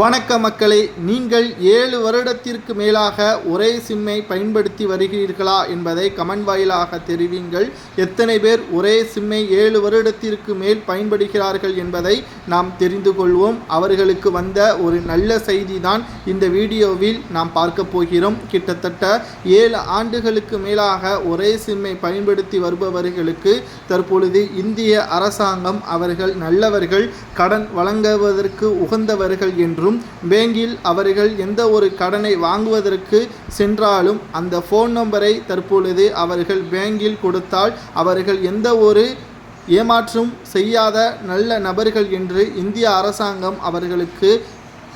வணக்க மக்களே நீங்கள் ஏழு வருடத்திற்கு மேலாக ஒரே சிம்மை பயன்படுத்தி வருகிறீர்களா என்பதை கமெண்ட் வாயிலாக தெரிவிங்கள். எத்தனை பேர் ஒரே சிம்மை ஏழு வருடத்திற்கு மேல் பயன்படுகிறார்கள் என்பதை நாம் தெரிந்து கொள்வோம். அவர்களுக்கு வந்த ஒரு நல்ல செய்தி தான் இந்த வீடியோவில் நாம் பார்க்க போகிறோம். கிட்டத்தட்ட ஏழு ஆண்டுகளுக்கு மேலாக ஒரே சிம்மை பயன்படுத்தி வருபவர்களுக்கு தற்பொழுது இந்திய அரசாங்கம் அவர்கள் நல்லவர்கள் கடன் வழங்குவதற்கு உகந்தவர்கள் என்று என்றும் பேங்கில் அவர்கள் எந்த ஒரு கடனை வாங்குவதற்கு சென்றாலும் அந்த ஃபோன் நம்பரை தற்பொழுது அவர்கள் பேங்கில் கொடுத்தால் அவர்கள் எந்த ஒரு ஏமாற்றும் செய்யாத நல்ல நபர்கள் என்று இந்திய அரசாங்கம் அவர்களுக்கு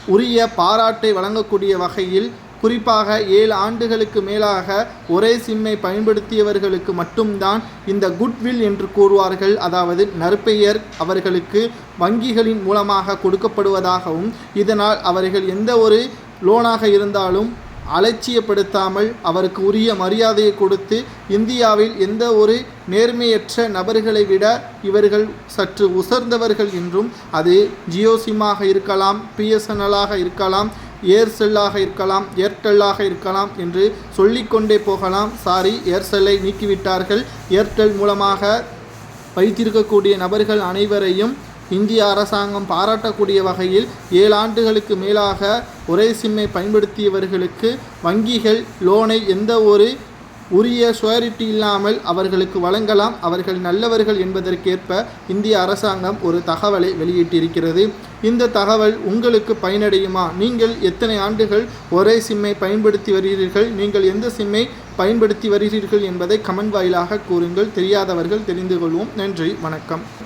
உரிய பாராட்டை வழங்கக்கூடிய வகையில் குறிப்பாக ஏழு ஆண்டுகளுக்கு மேலாக ஒரே சிம்மை பயன்படுத்தியவர்களுக்கு மட்டும்தான் இந்த குட்வில் என்று கூறுவார்கள். அதாவது நற்பெயர் அவர்களுக்கு வங்கிகளின் மூலமாக கொடுக்கப்படுவதாகவும் இதனால் அவர்கள் எந்த ஒரு லோனாக இருந்தாலும் அலட்சியப்படுத்தாமல் அவருக்கு உரிய மரியாதையை கொடுத்து இந்தியாவில் எந்த ஒரு நேர்மையற்ற நபர்களை விட இவர்கள் சற்று உசர்ந்தவர்கள் என்றும் அது ஜியோ சிம்மாக இருக்கலாம் பிஎஸ்என்எல்லாக இருக்கலாம் ஏர்செல்லாக இருக்கலாம் ஏர்டெல்லாக இருக்கலாம் என்று சொல்லிக்கொண்டே போகலாம். சாரி ஏர்செல்லை நீக்கிவிட்டார்கள். ஏர்டெல் மூலமாக வைத்திருக்கக்கூடிய நபர்கள் அனைவரையும் இந்திய அரசாங்கம் பாராட்டக்கூடிய வகையில் ஏழு ஆண்டுகளுக்கு மேலாக ஒரே சிம்மை பயன்படுத்தியவர்களுக்கு வங்கிகள் லோனை எந்த ஒரு உரிய சுவரிட்டி இல்லாமல் அவர்களுக்கு வழங்கலாம். அவர்கள் நல்லவர்கள் என்பதற்கேற்ப இந்திய அரசாங்கம் ஒரு தகவலை வெளியிட்டிருக்கிறது. இந்த தகவல் உங்களுக்கு பயனடையுமா? நீங்கள் எத்தனை ஆண்டுகள் ஒரே சிம்மை பயன்படுத்தி வருகிறீர்கள்? நீங்கள் எந்த சிம்மை பயன்படுத்தி வருகிறீர்கள் என்பதை கமெண்ட் வாயிலாக கூறுங்கள். தெரியாதவர்கள் தெரிந்து கொள்வோம். நன்றி. வணக்கம்.